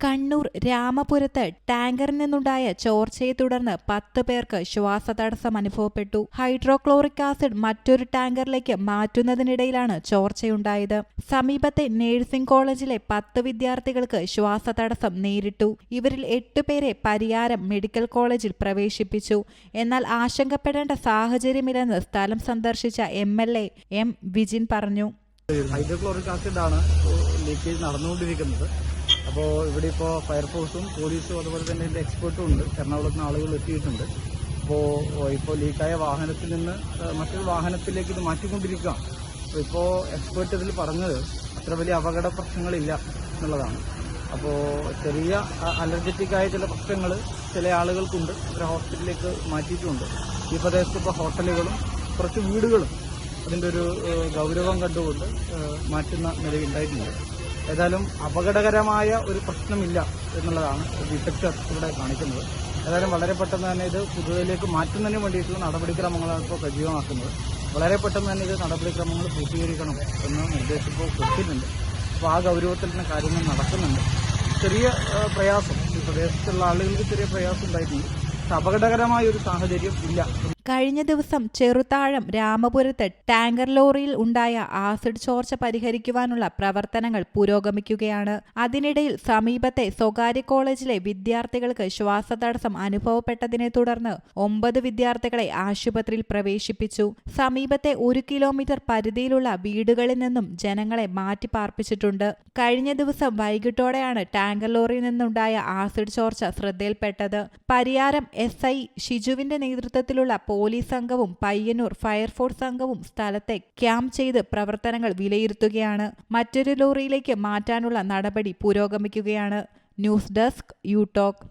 കണ്ണൂർ രാമപുരത്ത് ടാങ്കറിൽ നിന്നുണ്ടായ ചോർച്ചയെ തുടർന്ന് പത്ത് പേർക്ക് ശ്വാസതടസ്സം അനുഭവപ്പെട്ടു. ഹൈഡ്രോക്ലോറിക് ആസിഡ് മറ്റൊരു ടാങ്കറിലേക്ക് മാറ്റുന്നതിനിടയിലാണ് ചോർച്ചയുണ്ടായത്. സമീപത്തെ നഴ്സിംഗ് കോളേജിലെ പത്ത് വിദ്യാർത്ഥികൾക്ക് ശ്വാസതടസ്സം നേരിട്ടു. ഇവരിൽ എട്ടുപേരെ പരിയാരം മെഡിക്കൽ കോളേജിൽ പ്രവേശിപ്പിച്ചു. എന്നാൽ ആശങ്കപ്പെടേണ്ട സാഹചര്യമില്ലെന്ന് സ്ഥലം സന്ദർശിച്ച M L A M Vijin പറഞ്ഞു. ഹൈഡ്രോക്ലോറിക് ആസിഡാണ് ലീക്കേജ് നടന്നുകൊണ്ടിരിക്കുന്നത്. അപ്പോൾ ഇവിടെ ഇപ്പോൾ ഫയർഫോഴ്സും പോലീസും അതുപോലെ തന്നെ ഇതിന്റെ എക്സ്പേർട്ടും ഉണ്ട്. എറണാകുളത്ത് നിന്ന് ആളുകൾ എത്തിയിട്ടുണ്ട്. അപ്പോൾ ഇപ്പോൾ ലീക്കായ വാഹനത്തിൽ നിന്ന് മറ്റൊരു വാഹനത്തിലേക്ക് ഇത് മാറ്റിക്കൊണ്ടിരിക്കുകയാണ്. അപ്പോൾ ഇപ്പോൾ എക്സ്പേർട്ട് ഇതിൽ പറഞ്ഞത് അത്ര വലിയ അപകട പ്രശ്നങ്ങളില്ല എന്നുള്ളതാണ്. അപ്പോൾ ചെറിയ അലർജറ്റിക് ആയ ചില പ്രശ്നങ്ങൾ ചില ആളുകൾക്കുണ്ട്. ഇവർ ഹോസ്പിറ്റലിലേക്ക് മാറ്റിയിട്ടുണ്ട്. ഈ പ്രദേശത്ത് ഇപ്പോൾ ഹോട്ടലുകളും കുറച്ച് വീടുകളും അതിന്റെ ഒരു ഗൗരവം കണ്ടുകൊണ്ട് മാറ്റുന്ന നിലയുണ്ടായിട്ടുണ്ട് ഏതായാലും അപകടകരമായ ഒരു പ്രശ്നമില്ല എന്നുള്ളതാണ് ഡിറ്റക്ടർ ഇവിടെ കാണിക്കുന്നത്. ഏതായാലും വളരെ പെട്ടെന്ന് തന്നെ ഇത് പുതുതയിലേക്ക് മാറ്റുന്നതിന് വേണ്ടിയിട്ടുള്ള നടപടിക്രമങ്ങളാണ് ഇപ്പോൾ സജീവമാക്കുന്നത്. വളരെ പെട്ടെന്ന് തന്നെ ഇത് നടപടിക്രമങ്ങൾ പൂർത്തീകരിക്കണം എന്ന് നിർദ്ദേശിപ്പോൾ കൊടുക്കുന്നുണ്ട് അപ്പോൾ ആ ഗൗരവത്തിൽ തന്നെ കാര്യങ്ങൾ നടക്കുന്നുണ്ട്. ചെറിയ പ്രയാസം. ഈ പ്രദേശത്തുള്ള ആളുകൾക്ക് ചെറിയ പ്രയാസം ഉണ്ടായിട്ടുണ്ട്. അപകടകരമായ ഒരു സാഹചര്യം ഇല്ല. കഴിഞ്ഞ ദിവസം ചെറുതാഴം രാമപുരത്ത് ടാങ്കർ ലോറിയിൽ ഉണ്ടായ ആസിഡ് ചോർച്ച പരിഹരിക്കുവാനുള്ള പ്രവർത്തനങ്ങൾ പുരോഗമിക്കുകയാണ്. അതിനിടയിൽ സമീപത്തെ സ്വകാര്യ കോളേജിലെ വിദ്യാർത്ഥികൾക്ക് ശ്വാസതടസ്സം അനുഭവപ്പെട്ടതിനെ തുടർന്ന് ഒമ്പത് വിദ്യാർത്ഥികളെ ആശുപത്രിയിൽ പ്രവേശിപ്പിച്ചു. സമീപത്തെ ഒരു കിലോമീറ്റർ പരിധിയിലുള്ള വീടുകളിൽ നിന്നും ജനങ്ങളെ മാറ്റി പാർപ്പിച്ചിട്ടുണ്ട്. കഴിഞ്ഞ ദിവസം വൈകിട്ടോടെയാണ് ടാങ്കർ ലോറിയിൽ നിന്നുണ്ടായ ആസിഡ് ചോർച്ച ശ്രദ്ധയിൽപ്പെട്ടത്. പരിയാരം എസ് ഐ ഷിജുവിന്റെ നേതൃത്വത്തിലുള്ള പോലീസ് സംഘവും പയ്യന്നൂർ ഫയർഫോഴ്സ് സംഘവും സ്ഥലത്തെ ക്യാമ്പ് ചെയ്ത് പ്രവർത്തനങ്ങൾ വിലയിരുത്തുകയാണ്. മറ്റൊരു ലോറിയിലേക്ക് മാറ്റാനുള്ള നടപടി പുരോഗമിക്കുകയാണ്. News desk you talk